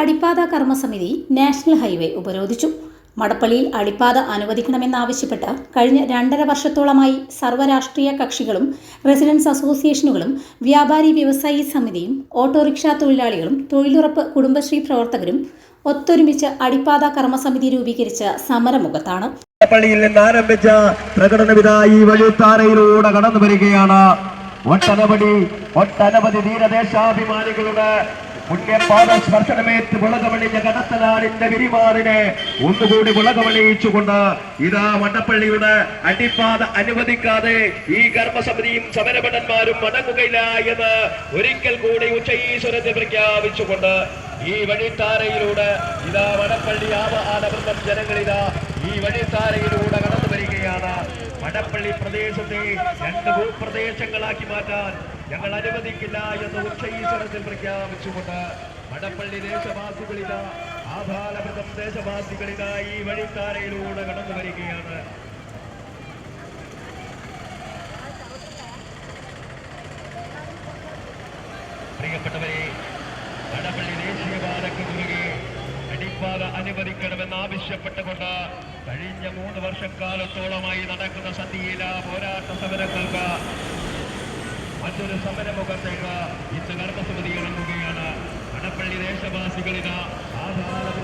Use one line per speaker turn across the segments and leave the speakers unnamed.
അടിപ്പാത കർമ്മസമിതി national highway ഉപരോധിച്ചു. മടപ്പള്ളിയിൽ അടിപ്പാത അനുവദിക്കണമെന്നാവശ്യപ്പെട്ട് കഴിഞ്ഞ രണ്ടര വർഷത്തോളമായി സർവരാഷ്ട്രീയ കക്ഷികളും റെസിഡൻസ് അസോസിയേഷനുകളും വ്യാപാരി വ്യവസായി സമിതിയും ഓട്ടോറിക്ഷാ തൊഴിലാളികളും തൊഴിലുറപ്പ് കുടുംബശ്രീ പ്രവർത്തകരും ഒത്തൊരുമിച്ച് അടിപ്പാത കർമ്മസമിതി രൂപീകരിച്ച സമരമുഖത്താണ്.
പള്ളിയിൽ നിന്ന് ആരംഭിച്ച പ്രകടനവിധ ഈ വഴിത്താരയിലൂടെ കടന്നു വരികയാണ്. ഒട്ടനവധി ഒട്ടനവധി ധീരദേശാഭിമാനികളുടെ പുണ്യപാദ സ്പർശനമേറ്റ് വിളകമണിഞ്ഞ കടത്തനാടിന്റെ വിരിമാറിനെ ഒന്നുകൂടി വിളകമണിയിച്ചുകൊണ്ട് ഇതാ മണ്ണപ്പള്ളിയുടെ അടിപ്പാത അനുവദിക്കാതെ ഈ കർമ്മസമിതിയും സമരഭടന്മാരും മടങ്ങുകയില്ല എന്ന് ഒരിക്കൽ കൂടി ഉച്ചയീശ്വരത്തെ പ്രഖ്യാപിച്ചുകൊണ്ട് ഈ വഴിത്താരയിലൂടെ ഇതാ വടപ്പള്ളി ആവഹാനവൃന്ദം ജനങ്ങളിതാ ഈ വഴിത്താരയിലൂടെ കടന്നു വരികയാണ്. വടപ്പള്ളി പ്രദേശത്തെ രണ്ട് ഭൂപ്രദേശങ്ങളാക്കി മാറ്റാൻ ഞങ്ങൾ അനുവദിക്കില്ല എന്ന് ഉച്ചയീശ്വരത്തിൽ പ്രഖ്യാപിച്ചുകൊണ്ട് വടപ്പള്ളി ദേശവാസികളിൽ ആധാരമൃതം ദേശവാസികളിലായി ഈ വഴിത്താരയിലൂടെ കടന്നു വരികയാണ്. പ്രിയപ്പെട്ടവരെ വടപ്പള്ളി ദേശീയപാതയ്ക്ക് കുറുകെ അടിപ്പാത അനുവദിക്കണമെന്നാവശ്യപ്പെട്ടുകൊണ്ട് കഴിഞ്ഞ മൂന്ന് വർഷക്കാലത്തോളമായി നടക്കുന്ന സന്ധിയില പോരാട്ട സമരങ്ങൾക്ക് മറ്റൊരു സമരമുഖത്തേക്ക് ഇന്ന് കർമ്മസമിതി ഇറങ്ങുകയാണ്. വടപ്പള്ളി ദേശവാസികളിന് ആധാരവൃത്തം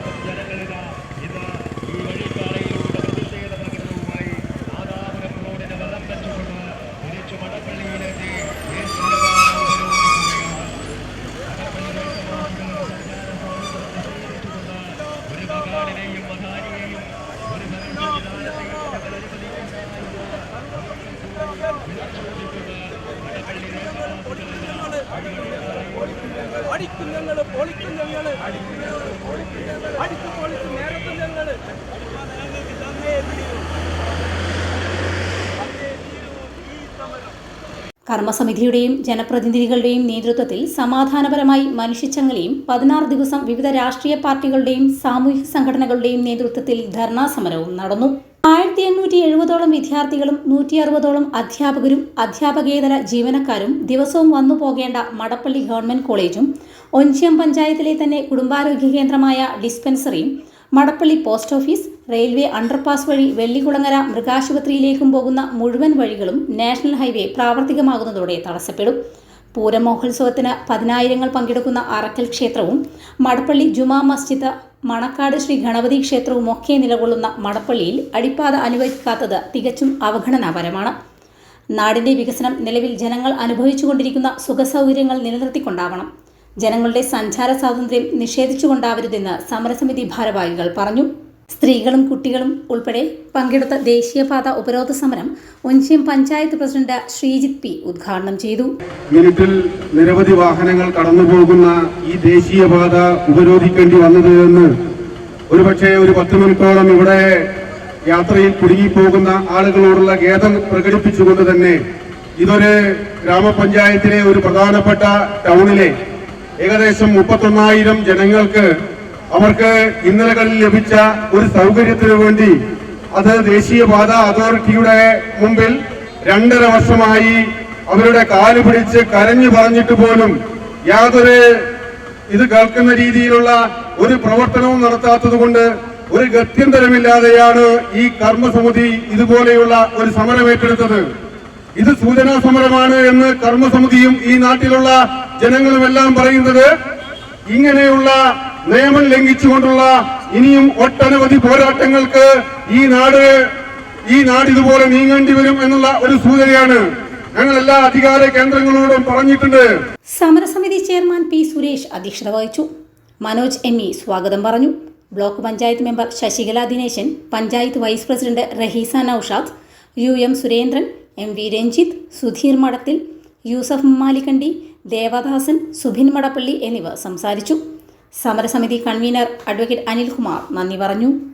പൊളിക്കും പൊളിക്കും നേരത്തും
കർമ്മസമിതിയുടെയും ജനപ്രതിനിധികളുടെയും നേതൃത്വത്തിൽ സമാധാനപരമായി മനുഷ്യച്ചങ്ങലയും പതിനാറ് ദിവസം വിവിധ രാഷ്ട്രീയ പാർട്ടികളുടെയും സാമൂഹിക സംഘടനകളുടെയും നേതൃത്വത്തിൽ ധർണാ സമരവും നടന്നു. ആയിരത്തി എണ്ണൂറ്റി എഴുപതോളം വിദ്യാർത്ഥികളും നൂറ്റി അറുപതോളം അധ്യാപകരും അധ്യാപകേതര ജീവനക്കാരും ദിവസവും വന്നു പോകേണ്ട മടപ്പള്ളി ഗവൺമെന്റ് കോളേജും ഒഞ്ചിയം പഞ്ചായത്തിലെ തന്നെ കുടുംബാരോഗ്യ കേന്ദ്രമായ ഡിസ്പെൻസറിയും Madappally post office railway underpass വഴി വെള്ളികുളങ്ങര മൃഗാശുപത്രിയിലേക്കും പോകുന്ന മുഴുവൻ വഴികളും നാഷണൽ ഹൈവേ പ്രാവർത്തികമാകുന്നതോടെ തടസ്സപ്പെടും. പൂരം മഹോത്സവത്തിന് പതിനായിരങ്ങൾ പങ്കെടുക്കുന്ന അറക്കൽ ക്ഷേത്രവും മടപ്പള്ളി ജുമാ മസ്ജിദ് മണക്കാട് ശ്രീ ഗണപതി ക്ഷേത്രവും ഒക്കെ നിലകൊള്ളുന്ന മടപ്പള്ളിയിൽ അടിപ്പാത അനുവദിക്കാത്തത് തികച്ചും അവഗണനാപരമാണ്. നാടിന്റെ വികസനം നിലവിൽ ജനങ്ങൾ അനുഭവിച്ചുകൊണ്ടിരിക്കുന്ന സുഖസൗകര്യങ്ങൾ നിലനിർത്തിക്കൊണ്ടാവണം. ജനങ്ങളുടെ സഞ്ചാര സ്വാതന്ത്ര്യം നിഷേധിച്ചുകൊണ്ടാവരുതെന്ന് സമരസമിതി ഭാരവാഹികൾ പറഞ്ഞു. സ്ത്രീകളും കുട്ടികളും ഉൾപ്പെടെ പങ്കെടുത്ത ദേശീയപാത ഉപരോധ സമരം ഒഞ്ചിയം പഞ്ചായത്ത് പ്രസിഡന്റ് ശ്രീജിത് പി ഉദ്ഘാടനം ചെയ്തു.
മിനിറ്റിൽ നിരവധി വാഹനങ്ങൾ കടന്നുപോകുന്ന ഈ ദേശീയപാത ഉപരോധിക്കേണ്ടി വന്നത് എന്ന് ഒരുപക്ഷെ ഒരു പത്ത് മിനിറ്റോളം ഇവിടെ യാത്രയിൽ കുടുങ്ങിപ്പോകുന്ന ആളുകളോടുള്ള ഖേദം പ്രകടിപ്പിച്ചുകൊണ്ട് തന്നെ ഇതൊരു ഗ്രാമപഞ്ചായത്തിലെ ഒരു പ്രധാനപ്പെട്ട ടൗണിലെ ഏകദേശം മുപ്പത്തൊന്നായിരം ജനങ്ങൾക്ക് അവർക്ക് ഇന്നലകളിൽ ലഭിച്ച ഒരു സൗകര്യത്തിനു വേണ്ടി അത് ദേശീയപാത അതോറിറ്റിയുടെ മുമ്പിൽ രണ്ടര വർഷമായി അവരുടെ കാൽ പിടിച്ച് കരഞ്ഞു പറഞ്ഞിട്ട് പോലും യാതൊരു ഇത് കേൾക്കുന്ന രീതിയിലുള്ള ഒരു പ്രവർത്തനവും നടത്താത്തത് ഒരു ഗത്യന്തരമില്ലാതെയാണ് ഈ കർമ്മസമിതി ഇതുപോലെയുള്ള ഒരു സമരം ഏറ്റെടുത്തത്. ഇത് സൂചനാ സമരമാണ് എന്ന് കർമ്മസമിതിയും ഈ നാട്ടിലുള്ള ജനങ്ങളുമെല്ലാം പറയുന്നത്. ഇങ്ങനെയുള്ള നിയമം ലംഘിച്ചുകൊണ്ടുള്ള ഇനിയും ഒട്ടനവധി പോരാട്ടങ്ങൾക്ക് ഈ നാട് ഈ നാട് ഇതുപോലെ നീങ്ങേണ്ടി വരും എന്നുള്ള ഒരു സൂചനയാണ് ഞങ്ങൾ എല്ലാ അധികാര കേന്ദ്രങ്ങളോടും പറഞ്ഞിട്ടുണ്ട്.
സമരസമിതി ചെയർമാൻ പി സുരേഷ് അധ്യക്ഷത വഹിച്ചു. മനോജ് എം ഇ സ്വാഗതം പറഞ്ഞു. Block panchayat member Sasikala Dineshan panchayat vice president Raheesa Noushad U M Surendran M V Ranjith Sudheer Madathil Yusuf Malikandi Devadasan Subin Madappally എന്നിവർ സംസാരിച്ചു. സമരസമിതി കൺവീനർ അഡ്വക്കേറ്റ് അനിൽകുമാർ നന്ദി പറഞ്ഞു.